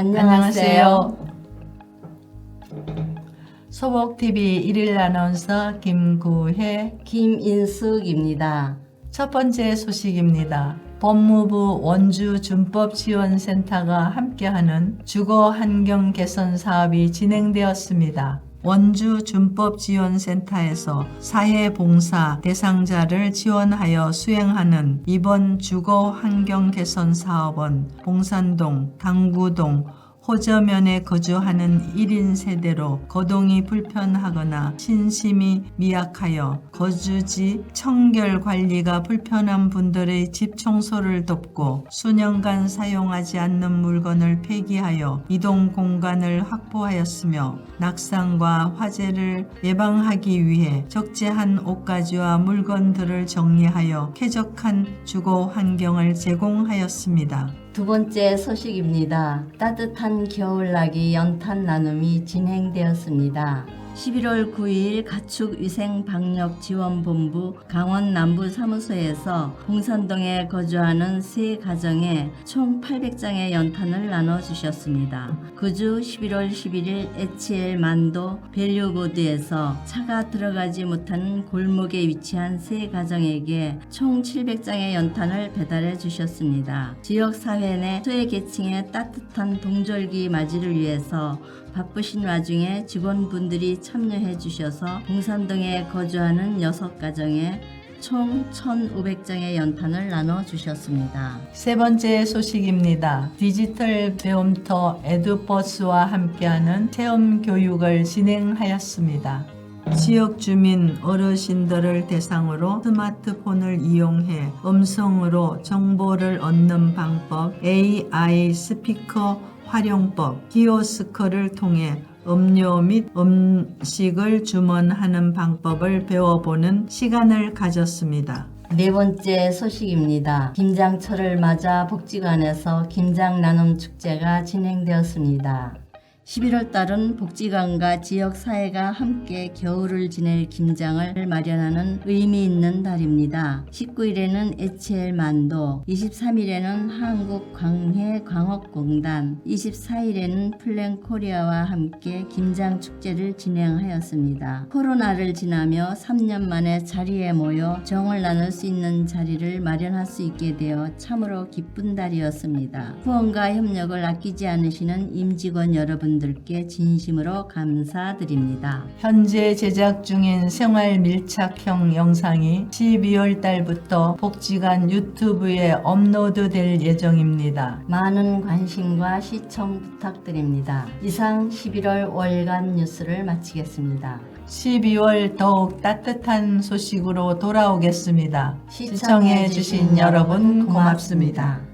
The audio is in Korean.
안녕하세요. 소복TV 일일 아나운서 김구혜 김인숙입니다. 첫 번째 소식입니다. 법무부 원주준법지원센터가 함께하는 주거 환경 개선 사업이 진행되었습니다. 원주준법지원센터에서 사회봉사 대상자를 지원하여 수행하는 이번 주거 환경 개선 사업은 봉산동, 당구동, 호저면에 거주하는 1인 세대로 거동이 불편하거나 신심이 미약하여 거주지 청결 관리가 불편한 분들의 집 청소를 돕고 수년간 사용하지 않는 물건을 폐기하여 이동 공간을 확보하였으며 낙상과 화재를 예방하기 위해 적재한 옷가지와 물건들을 정리하여 쾌적한 주거 환경을 제공하였습니다. 두 번째 소식입니다. 따뜻한 겨울나기 연탄 나눔이 진행되었습니다. 11월 9일 가축위생방역지원본부 강원 남부사무소에서 봉산동에 거주하는 세 가정에 총 800장의 연탄을 나눠주셨습니다. 그주 11월 11일 HL 만도 밸류보드에서 차가 들어가지 못하는 골목에 위치한 세 가정에게 총 700장의 연탄을 배달해 주셨습니다. 지역사회 내 소외계층의 따뜻한 동절기 맞이를 위해서 바쁘신 와중에 직원분들이 참여해 주셔서 봉산동에 거주하는 6가정에 총 1,500장의 연탄을 나눠 주셨습니다. 세 번째 소식입니다. 디지털 배움터 에듀버스와 함께하는 체험 교육을 진행하였습니다. 지역 주민 어르신들을 대상으로 스마트폰을 이용해 음성으로 정보를 얻는 방법, AI 스피커 활용법, 키오스크를 통해 음료 및 음식을 주문하는 방법을 배워보는 시간을 가졌습니다. 네 번째 소식입니다. 김장철을 맞아 복지관에서 김장 나눔 축제가 진행되었습니다. 11월 달은 복지관과 지역 사회가 함께 겨울을 지낼 김장을 마련하는 의미 있는 달입니다. 19일에는 HL 만도, 23일에는 한국 광해 광업공단, 24일에는 플랜 코리아와 함께 김장 축제를 진행하였습니다. 코로나를 지나며 3년 만에 자리에 모여 정을 나눌 수 있는 자리를 마련할 수 있게 되어 참으로 기쁜 달이었습니다. 후원과 협력을 아끼지 않으시는 임직원 여러분 들께 진심으로 감사드립니다. 현재 제작 중인 생활 밀착형 영상이 12월 달부터 복지관 유튜브에 업로드 될 예정입니다. 많은 관심과 시청 부탁드립니다. 이상 11월 월간 뉴스를 마치겠습니다. 12월 더욱 따뜻한 소식으로 돌아오겠습니다. 시청해 시청해 주신 여러분 고맙습니다.